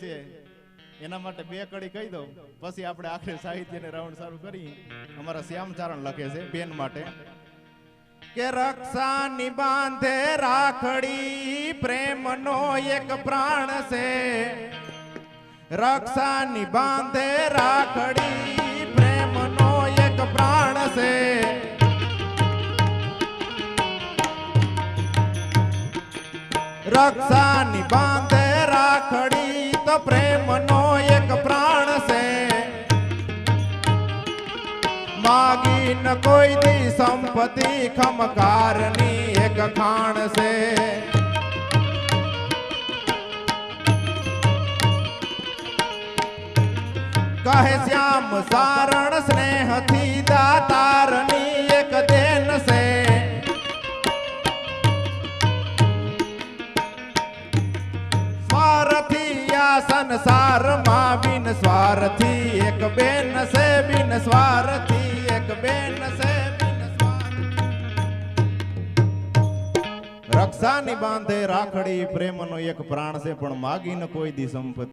છે એના માટે બે કડી કહી દઉં પછી આપણે આખરે સાહિત્યને રાઉન્ડ સારું કરી અમારા શ્યામચારણ લખે છે બેન માટે કે રક્ષા નિબાંધે રાખડી પ્રેમનો એક પ્રાણ છે રક્ષા નિબાંધે રાખડી પ્રેમનો એક પ્રાણ છે રક્ષા નિબાંધે રાખડી તો પ્રેમનો એક પ્રાણ છે. માગી ન કોઈ દી સંપત્તિ ખમકારની એક ખાણ છે. કહે શ્યામ સારણ સ્નેહથી સંસારમાં બિન સ્વાર્થી, એક બેન સે બિન સ્વાર્થી, એક બેન સે રક્ષાની બાંધે રાખડી પ્રેમનો એક પ્રાણ છે, પણ માગી ન કોઈ દી સંપત્તિ